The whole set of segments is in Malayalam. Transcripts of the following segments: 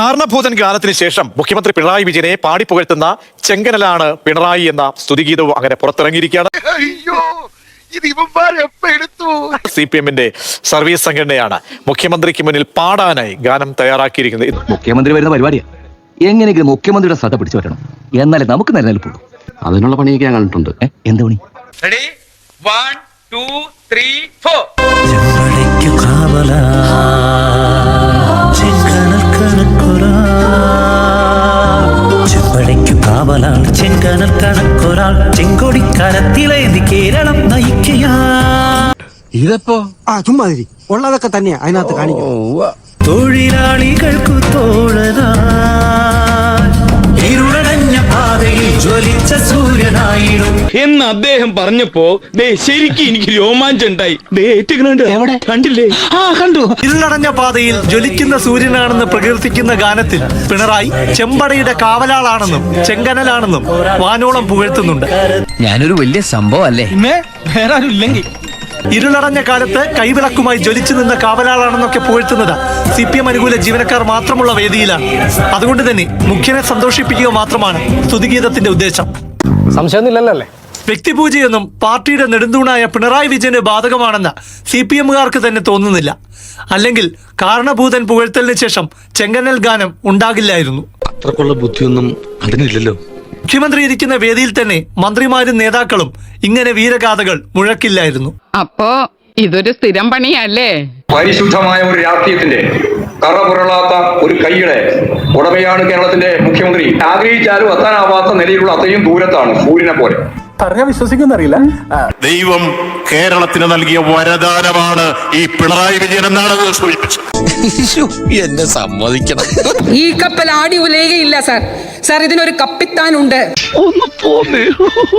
കാരണഭൂതൻ ഗാനത്തിന് ശേഷം മുഖ്യമന്ത്രി പിണറായി വിജയനെ പാടി പുകഴ്ത്തുന്ന ചെങ്കനലാണ് പിണറായി എന്ന സ്തുതിഗീതവും അങ്ങനെ പുറത്തിറങ്ങിയിരിക്കുകയാണ്. അയ്യോ ഇത് ഇവന്മാരെപ്പ എടുത്തു? സി പി എമ്മിന്റെ സർവീസ് സംഘടനയാണ് മുഖ്യമന്ത്രിക്ക് മുന്നിൽ പാടാനായി ഗാനം തയ്യാറാക്കിയിരിക്കുന്നത്. മുഖ്യമന്ത്രി വരുന്ന പരിപാടിയാ. എങ്ങനെയെങ്കിലും മുഖ്യമന്ത്രിയുടെ ശ്രദ്ധ പിടിച്ചു വരണം എന്നാലേ നമുക്ക് നിലനിൽപ്പുള്ളൂ. അതിനുള്ള പണിയൊക്കെ ഞാൻ കണ്ടിട്ടുണ്ട്. എന്ത് പണി? Ready one two three four കണക്കൊരാൾ ചെങ്കൊടിക്കരത്തിലേന്തി കേരളം നയിക്കയാ. ഇതെപ്പോ? ആ ചുമ്മാതിരി. ഉള്ളതൊക്കെ തന്നെയാ. അതിനകത്ത് കാണിക്കും. തൊഴിലാളികൾക്കു എന്ന് അദ്ദേഹം പറഞ്ഞപ്പോ ദേ ശരിക്കും എനിക്ക് രോമാഞ്ചുണ്ടായി ദേ ഏറ്റുകണുണ്ട്. എവിടെ? കണ്ടില്ലേ? ആ കണ്ടു. ഇരുളടഞ്ഞ പാതയിൽ ജ്വലിക്കുന്ന സൂര്യനാണെന്ന് പ്രകീർത്തിക്കുന്ന ഗാനത്തിൽ പിണറായി ചെമ്പടയുടെ കാവലാളാണെന്നും ചെങ്കനലാണെന്നും വാനോളം പുകഴ്ത്തുന്നുണ്ട്. ഞാനൊരു വലിയ സംഭവം അല്ലേ വേറെ ആരും ഇല്ലെങ്കിൽ. ഇരുളടഞ്ഞ കാലത്ത് കൈവിളക്കുമായി ജ്വലിച്ചു നിന്ന കാവലാളാണെന്നൊക്കെ പുകഴ്ത്തുന്നത് സി പി എം അനുകൂല ജീവനക്കാർ മാത്രമുള്ള വേദിയിലാണ്. അതുകൊണ്ട് തന്നെ മുഖ്യനെ സന്തോഷിപ്പിക്കുക മാത്രമാണ് സ്തുതിഗീതത്തിന്റെ ഉദ്ദേശം. വ്യക്തിപൂജയൊന്നും പാർട്ടിയുടെ നെടുന്തൂണായ പിണറായി വിജയന് ബാധകമാണെന്ന് സി പി എമ്മുകാർക്ക് തന്നെ തോന്നുന്നില്ല. അല്ലെങ്കിൽ കാരണഭൂതൻ പുകഴ്ത്തലിന് ശേഷം ചെങ്കനൽ ഗാനം ഉണ്ടാകില്ലായിരുന്നു. അത്രക്കുള്ള ബുദ്ധിയൊന്നും അതിനില്ലല്ലോ. മുഖ്യമന്ത്രി ഇരിക്കുന്ന വേദിയിൽ തന്നെ മന്ത്രിമാരും നേതാക്കളും ഇങ്ങനെ വീരഗാഥകൾ മുഴക്കില്ലായിരുന്നു. അപ്പോ ഇതൊരു സ്ഥിരം പണിയല്ലേ? പരിശുദ്ധമായ ഒരു രാഷ്ട്രീയത്തിന്റെ കറപുരളാത്ത ഒരു കൈയുടെ ഉടമയാണ് കേരളത്തിന്റെ മുഖ്യമന്ത്രി. ആഗ്രഹിച്ചാലും എത്താനാവാത്ത നിലയിലുള്ള അത്രയും ദൂരത്താണ് സൂര്യനെ പോലെ. ദൈവം കേരളത്തിന് നൽകിയ വരദാനമാണ് ഈ പിണറായി വിജയൻ എന്നാണ് സൂചിപ്പിച്ചത്. എന്നെ സമ്മതിക്കണം. ഈ കപ്പൽ ആടി ഉലയുകയില്ല സാർ. സാർ ഇതിനൊരു കപ്പിത്താനുണ്ട്.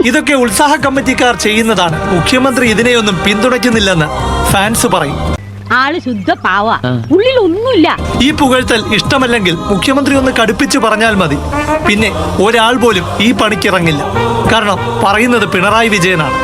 ഇതൊക്കെ ഉത്സാഹ കമ്മിറ്റിക്കാർ ചെയ്യുന്നതാണ്. മുഖ്യമന്ത്രി ഇതിനെയൊന്നും പിന്തുണയ്ക്കുന്നില്ലെന്ന് ഫാൻസ് പറയും. ആൾ ശുദ്ധ പാവ ഉള്ളിൽ ഒന്നുമില്ല ഈ പുകഴ്ത്തൽ ഇഷ്ടമല്ലെങ്കിൽ മുഖ്യമന്ത്രി ഒന്ന് കടുപ്പിച്ച് പറഞ്ഞാൽ മതി. പിന്നെ ഒരാൾ പോലും ഈ പണിക്കിറങ്ങില്ല. കാരണം പറയുന്നത് പിണറായി വിജയനാണ്.